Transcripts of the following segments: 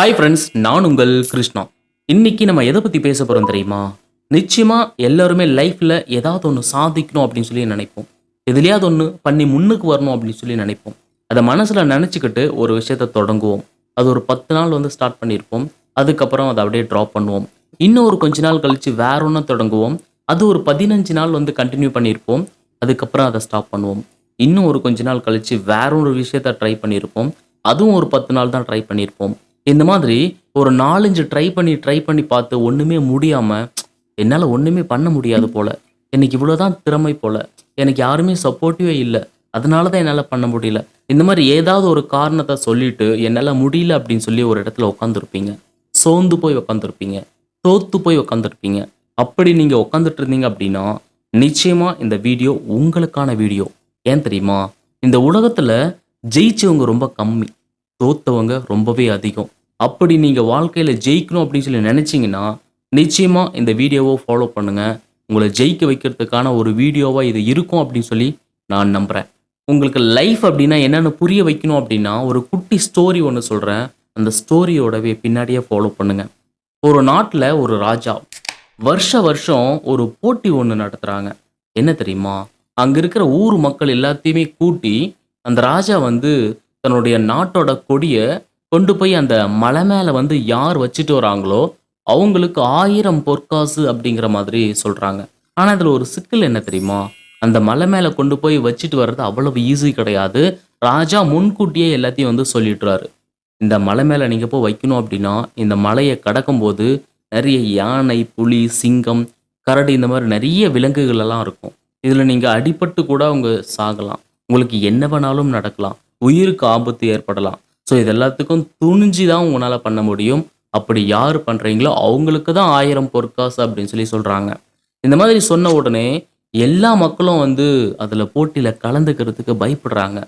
Hi friends நான் உங்கள் கிருஷ்ணா. இன்னைக்கு நம்ம எதை பற்றி பேச போகிறோம் தெரியுமா? நிச்சயமாக எல்லாருமே லைஃப்பில் ஏதாவது ஒன்று சாதிக்கணும் அப்படின்னு சொல்லி நினைப்போம். எதுலையாவது ஒன்று பண்ணி முன்னுக்கு வரணும் அப்படின்னு சொல்லி நினைப்போம். அதை மனசில் நினச்சிக்கிட்டு ஒரு விஷயத்த தொடங்குவோம். அது ஒரு பத்து நாள் வந்து ஸ்டார்ட் பண்ணியிருப்போம். அதுக்கப்புறம் அதை அப்படியே ட்ராப் பண்ணுவோம். இன்னும் ஒரு கொஞ்ச நாள் கழித்து வேற ஒன்று தொடங்குவோம். அது ஒரு பதினஞ்சு நாள் வந்து கண்டினியூ பண்ணியிருப்போம். அதுக்கப்புறம் அதை ஸ்டாப் பண்ணுவோம். இன்னும் ஒரு கொஞ்ச நாள் கழித்து வேற ஒரு விஷயத்த ட்ரை பண்ணியிருப்போம். அதுவும் ஒரு பத்து நாள் தான் ட்ரை பண்ணியிருப்போம். இந்த மாதிரி ஒரு நாலஞ்சு ட்ரை பண்ணி ட்ரை பண்ணி பார்த்து ஒன்றுமே முடியாமல் என்னால் ஒன்றுமே பண்ண முடியாது போல். எனக்கு இவ்வளோதான் திறமை போல். எனக்கு யாருமே சப்போர்ட்டிவே இல்லை. அதனால தான் என்னால் பண்ண முடியல. இந்த மாதிரி ஏதாவது ஒரு காரணத்தை சொல்லிட்டு என்னால் முடியல அப்படின்னு சொல்லி ஒரு இடத்துல உட்காந்துருப்பீங்க சோர்ந்து போய் உட்காந்துருப்பீங்க தோத்து போய் உட்காந்துருப்பீங்க அப்படி நீங்கள் உட்காந்துட்டு இருந்தீங்க அப்படின்னா நிச்சயமாக இந்த வீடியோ உங்களுக்கான வீடியோ. ஏன் தெரியுமா? இந்த உலகத்தில் ஜெயிச்சவங்க ரொம்ப கம்மி. தோத்தவங்க ரொம்பவே அதிகம். அப்படி நீங்கள் வாழ்க்கையில் ஜெயிக்கணும் அப்படின்னு சொல்லி நினச்சிங்கன்னா நிச்சயமாக இந்த வீடியோவை ஃபாலோ பண்ணுங்கள் உங்களை ஜெயிக்க வைக்கிறதுக்கான ஒரு வீடியோவாக இது இருக்கும் அப்படின்னு சொல்லி நான் நம்புகிறேன் உங்களுக்கு லைஃப் அப்படின்னா என்னென்னு புரிய வைக்கணும் அப்படின்னா ஒரு குட்டி ஸ்டோரி ஒன்று சொல்கிறேன் அந்த ஸ்டோரியோடவே பின்னாடியே ஃபாலோ பண்ணுங்கள் ஒரு நாட்டில் ஒரு ராஜா வருஷ வருஷம் ஒரு போட்டி ஒன்று நடத்துகிறாங்க என்ன தெரியுமா? அங்கே இருக்கிற ஊர் மக்கள் எல்லாத்தையுமே கூட்டி அந்த ராஜா வந்து தன்னுடைய நாட்டோட கொடியை கொண்டு போய் அந்த மலை மேலே வந்து யார் வச்சுட்டு வராங்களோ அவங்களுக்கு ஆயிரம் பொற்காசு அப்படிங்கிற மாதிரி சொல்கிறாங்க ஆனால் அதில் ஒரு சிக்கல் என்ன தெரியுமா? அந்த மலை மேலே கொண்டு போய் வச்சுட்டு வர்றது அவ்வளவு ஈஸி கிடையாது. ராஜா முன்கூட்டியே எல்லாத்தையும் வந்து சொல்லிட்டுறாரு இந்த மலை மேலே நீங்கள் போய் வைக்கணும் அப்படின்னா இந்த மலையை கடக்கும்போது நிறைய யானை புலி சிங்கம் கரடி இந்த மாதிரி நிறைய விலங்குகள் எல்லாம் இருக்கும். இதில் நீங்கள் அடிபட்டு கூட அவங்க சாகலாம். உங்களுக்கு என்ன வேணாலும் நடக்கலாம். உயிருக்கு ஆபத்து ஏற்படலாம். ஸோ இது எல்லாத்துக்கும் துணிஞ்சு தான் உங்களால் பண்ண முடியும். அப்படி யார் பண்ணுறீங்களோ அவங்களுக்கு தான் ஆயிரம் பொற்காசு அப்படின்னு சொல்லி சொல்கிறாங்க இந்த மாதிரி சொன்ன உடனே எல்லா மக்களும் வந்து அதில் போட்டியில் கலந்துக்கிறதுக்கு பயப்படுறாங்க.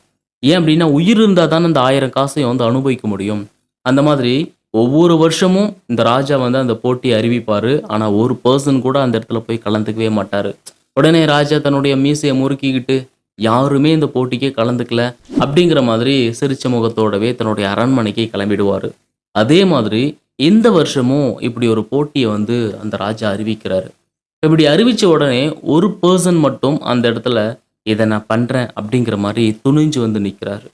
ஏன் அப்படின்னா உயிர் இருந்தால் தானே அந்த ஆயிரம் காசையும் வந்து அனுபவிக்க முடியும். அந்த மாதிரி ஒவ்வொரு வருஷமும் இந்த ராஜா வந்து அந்த போட்டியை அறிவிப்பார். ஆனால் ஒரு பர்சன் கூட அந்த இடத்துல போய் கலந்துக்கவே மாட்டார். உடனே ராஜா தன்னுடைய மீசையை முறுக்கிக்கிட்டு யாருமே இந்த போட்டிக்கே கலந்துக்கல அப்படிங்கிற மாதிரி சிரிச்ச முகத்தோடவே தன்னுடைய அரண்மனைக்கு கிளம்பிடுவார். அதே மாதிரி இந்த வருஷமும் இப்படி ஒரு போட்டியை வந்து அந்த ராஜா அறிவிக்கிறாரு. இப்படி அறிவித்த உடனே ஒரு பர்சன் மட்டும் அந்த இடத்துல இதை நான் பண்ணுறேன் அப்படிங்கிற மாதிரி துணிஞ்சு வந்து நிற்கிறாரு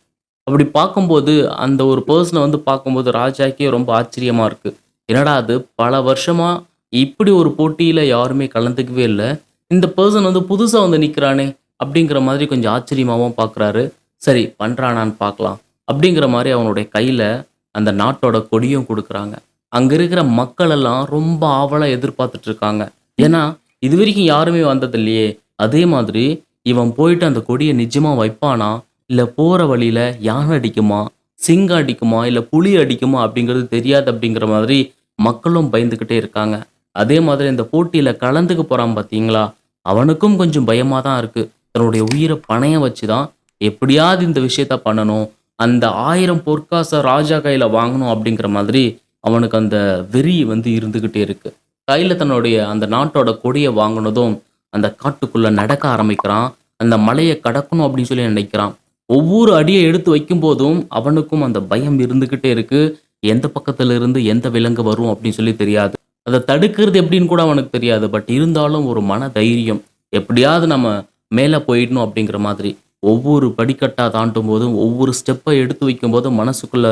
அப்படி பார்க்கும்போது அந்த ஒரு பர்சனை வந்து பார்க்கும்போது ராஜாக்கே ரொம்ப ஆச்சரியமாக இருக்குது என்னடா அது பல வருஷமாக இப்படி ஒரு போட்டியில் யாருமே கலந்துக்கவே இல்லை. இந்த பர்சன் வந்து புதுசாக வந்து நிற்கிறானே அப்படிங்கிற மாதிரி கொஞ்சம் ஆச்சரியமாகவும் பார்க்குறாரு சரி பண்ணுறானான்னு பார்க்கலாம் அப்படிங்கிற மாதிரி அவனுடைய கையில் அந்த நாட்டோட கொடியும் கொடுக்குறாங்க. அங்கே இருக்கிற மக்கள் எல்லாம் ரொம்ப ஆவலாக எதிர்பார்த்துட்டு இருக்காங்க. ஏன்னா இது வரைக்கும் யாருமே வந்தது இல்லையே. அதே மாதிரி இவன் போயிட்டு அந்த கொடியை நிஜமாக வைப்பானா? இல்லை போகிற வழியில் யானை அடிக்குமா? சிங்கம் அடிக்குமா? இல்லை புலி அடிக்குமா? அப்படிங்கிறது தெரியாது அப்படிங்கிற மாதிரி மக்களும் பயந்துக்கிட்டே இருக்காங்க. அதே மாதிரி இந்த போட்டியில் கலந்துக்க போகிறான் பார்த்தீங்களா அவனுக்கும் கொஞ்சம் பயமாக தான் இருக்குது தன்னுடைய உயிரை பணையம் வச்சு தான் எப்படியாவது இந்த விஷயத்த பண்ணணும். அந்த ஆயிரம் பொற்காசை ராஜா கையில் வாங்கணும் அப்படிங்கிற மாதிரி அவனுக்கு அந்த வெறி வந்து இருந்துக்கிட்டே இருக்கு. கையில் தன்னுடைய அந்த நாட்டோட கொடியை வாங்கினதும் அந்த காட்டுக்குள்ளே நடக்க ஆரம்பிக்கிறான். அந்த மலையை கடக்கணும் அப்படின்னு சொல்லி நினைக்கிறான். ஒவ்வொரு அடியை எடுத்து வைக்கும் போதும் அவனுக்கும் அந்த பயம் இருந்துக்கிட்டே இருக்கு. எந்த பக்கத்துல இருந்து எந்த விலங்கு வரும் அப்படின்னு சொல்லி தெரியாது. அதை தடுக்கிறது எப்படின்னு கூட அவனுக்கு தெரியாது. பட் இருந்தாலும் ஒரு மன தைரியம் எப்படியாவது நம்ம மேலே போயிடணும் அப்படிங்கிற மாதிரி ஒவ்வொரு படிக்கட்டாக தாண்டும் போதும் ஒவ்வொரு ஸ்டெப்பை எடுத்து வைக்கும் போதும் மனசுக்குள்ள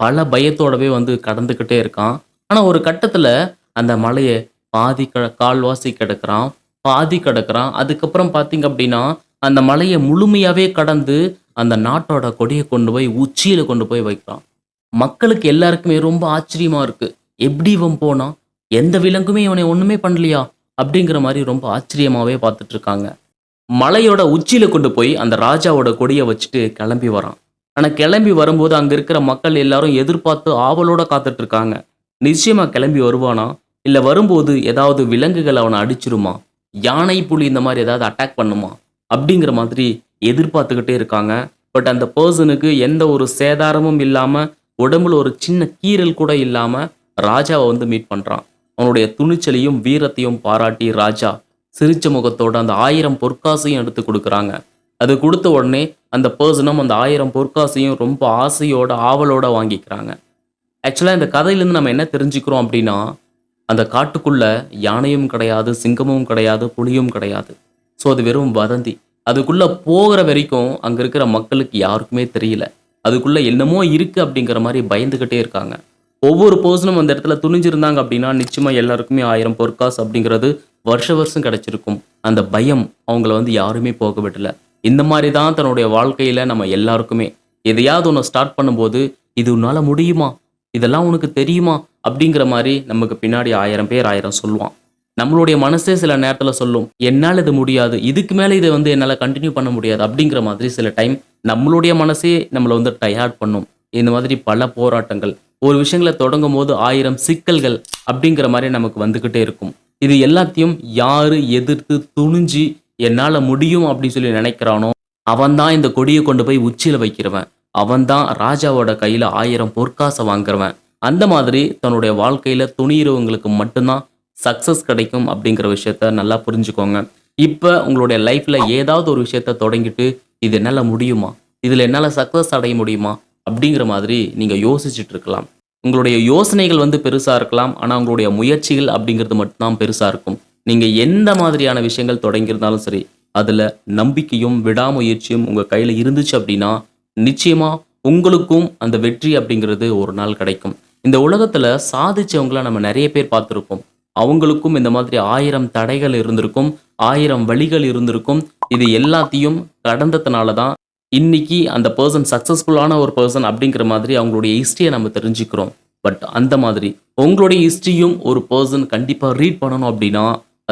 பல பயத்தோடவே வந்து கடந்துக்கிட்டே இருக்கான். ஆனால் ஒரு கட்டத்தில் அந்த மலையை பாதி க கால்வாசி கிடக்கிறான் பாதி கிடக்கிறான். அதுக்கப்புறம் பார்த்தீங்க அப்படின்னா அந்த மலையை முழுமையாகவே கடந்து அந்த நாட்டோட கொடியை கொண்டு போய் உச்சியில் கொண்டு போய் வைக்கிறான். மக்களுக்கு எல்லாருக்குமே ரொம்ப ஆச்சரியமாக இருக்குது எப்படி இவன் போனான்? எந்த விலங்குமே இவனை ஒன்றுமே பண்ணலையா? அப்படிங்கிற மாதிரி ரொம்ப ஆச்சரியமாகவே பார்த்துட்ருக்காங்க மலையோட உச்சியில் கொண்டு போய் அந்த ராஜாவோட கொடியை வச்சுட்டு கிளம்பி வரான். ஆனால் கிளம்பி வரும்போது அங்கே இருக்கிற மக்கள் எல்லாரும் எதிர்பார்த்து ஆவலோட காத்துட்டு இருக்காங்க நிச்சயமாக கிளம்பி வருவானா? இல்லை வரும்போது ஏதாவது விலங்குகள் அவனை அடிச்சிருமா? யானை புலி இந்த மாதிரி ஏதாவது அட்டாக் பண்ணுமா? அப்படிங்கிற மாதிரி எதிர்பார்த்துக்கிட்டே இருக்காங்க. பட் அந்த பர்சனுக்கு எந்த ஒரு சேதாரமும் இல்லாமல் உடம்புல ஒரு சின்ன கீறல் கூட இல்லாமல் ராஜாவை வந்து மீட் பண்ணுறான் அவனுடைய துணிச்சலையும் வீரத்தையும் பாராட்டி ராஜா சிரிச்ச முகத்தோட அந்த ஆயிரம் பொற்காசையும் எடுத்து கொடுக்குறாங்க. அது கொடுத்த உடனே அந்த பர்சனும் அந்த ஆயிரம் பொற்காசையும் ரொம்ப ஆசையோட ஆவலோட வாங்கிக்கிறாங்க. ஆக்சுவலாக இந்த கதையிலேருந்து நம்ம என்ன தெரிஞ்சுக்கிறோம் அப்படின்னா அந்த காட்டுக்குள்ள யானையும் கிடையாது சிங்கமும் கிடையாது புலியும் கிடையாது. ஸோ அது வெறும் வதந்தி. அதுக்குள்ளே போகிற வரைக்கும் அங்கே இருக்கிற மக்களுக்கு யாருக்குமே தெரியல. அதுக்குள்ளே என்னமோ இருக்குது அப்படிங்கிற மாதிரி பயந்துக்கிட்டே இருக்காங்க. ஒவ்வொரு பர்சனும் அந்த இடத்துல துணிஞ்சிருந்தாங்க அப்படின்னா நிச்சயமாக எல்லாருக்குமே ஆயிரம் பொற்காசு அப்படிங்கிறது வருஷ வருஷம் கிடைச்சிருக்கும் அந்த பயம் அவங்கள வந்து யாருமே போக விடல. இந்த மாதிரி தான் தன்னுடைய வாழ்க்கையில் நம்ம எல்லாருக்குமே எதையாவது ஒன்று ஸ்டார்ட் பண்ணும்போது இது உன்னால் முடியுமா? இதெல்லாம் உனக்கு தெரியுமா? அப்படிங்கிற மாதிரி நமக்கு பின்னாடி ஆயிரம் பேர் ஆயிரம் சொல்லுவான். நம்மளுடைய மனசே சில நேரத்தில் சொல்லும் என்னால் இது முடியாது இதுக்கு மேலே இதை வந்து என்னால் கண்டினியூ பண்ண முடியாது. அப்படிங்கிற மாதிரி சில டைம் நம்மளுடைய மனசே நம்மளை வந்து டயர்ட் பண்ணும். இந்த மாதிரி பல போராட்டங்கள் ஒரு விஷயங்களை தொடங்கும் போது ஆயிரம் சிக்கல்கள் அப்படிங்கிற மாதிரி நமக்கு வந்துக்கிட்டே இருக்கும். இது எல்லாத்தையும் யாரு எதிர்த்து துணிஞ்சு என்னால் முடியும் அப்படின்னு சொல்லி நினைக்கிறானோ அவன்தான் இந்த கொடியை கொண்டு போய் உச்சியில் வைக்கிறவன். அவன்தான் ராஜாவோட கையில் ஆயிரம் பொற்காசை வாங்குறவன். அந்த மாதிரி தன்னுடைய வாழ்க்கையில் துணியிறவங்களுக்கு மட்டும்தான் சக்ஸஸ் கிடைக்கும் அப்படிங்கிற விஷயத்த நல்லா புரிஞ்சுக்கோங்க. இப்போ உங்களுடைய லைஃப்பில் ஏதாவது ஒரு விஷயத்த தொடங்கிட்டு இது என்னால் முடியுமா? இதில் என்னால் சக்ஸஸ் அடைய முடியுமா? அப்படிங்கிற மாதிரி நீங்கள் யோசிச்சுட்டு இருக்கலாம். உங்களுடைய யோசனைகள் வந்து பெருசாக இருக்கலாம் ஆனால் உங்களுடைய முயற்சிகள் அப்படிங்கிறது மட்டும்தான் பெருசாக இருக்கும். நீங்கள் எந்த மாதிரியான விஷயங்கள் தொடங்கியிருந்தாலும் சரி அதில் நம்பிக்கையும் விடாமுயற்சியும் உங்கள் கையில் இருந்துச்சு அப்படின்னா நிச்சயமாக உங்களுக்கும் அந்த வெற்றி அப்படிங்கிறது ஒரு நாள் கிடைக்கும். இந்த உலகத்தில் சாதிச்சவங்கள நம்ம நிறைய பேர் பார்த்துருப்போம். அவங்களுக்கும் இந்த மாதிரி ஆயிரம் தடைகள் இருந்திருக்கும் ஆயிரம் வழிகள் இருந்திருக்கும். இது எல்லாத்தையும் கடந்ததுனால தான் இன்னைக்கு அந்த பர்சன் சக்ஸஸ்ஃபுல்லான ஒரு பர்சன் அப்படிங்கிற மாதிரி அவங்களுடைய ஹிஸ்ட்ரியை நம்ம தெரிஞ்சுக்கிறோம். பட் அந்த மாதிரி உங்களுடைய ஹிஸ்ட்ரியும் ஒரு பர்சன் கண்டிப்பாக ரீட் பண்ணணும் அப்படின்னா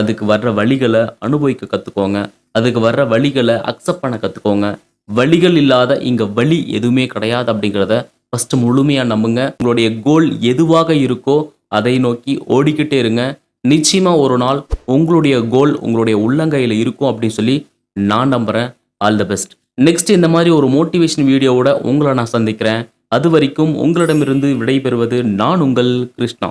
அதுக்கு வர்ற வழிகளை அனுபவிக்க கற்றுக்கோங்க அதுக்கு வர்ற வழிகளை அக்செப்ட் பண்ண கற்றுக்கோங்க வழிகள் இல்லாத இங்கே வழி எதுவுமே கிடையாது அப்படிங்கிறத ஃபஸ்ட்டு முழுமையாக நம்புங்க. உங்களுடைய கோல் எதுவாக இருக்கோ அதை நோக்கி ஓடிக்கிட்டே இருங்க. நிச்சயமாக ஒரு நாள் உங்களுடைய கோல் உங்களுடைய உள்ளங்கையில் இருக்கும் அப்படின்னு சொல்லி நான் நம்புகிறேன் ஆல் த பெஸ்ட் நெக்ஸ்ட் இந்த மாதிரி ஒரு மோட்டிவேஷன் வீடியோவோட உங்களை நான் சந்திக்கிறேன். அது வரைக்கும் உங்களிடமிருந்து விடைபெறுவது நான் உங்கள் கிருஷ்ணா.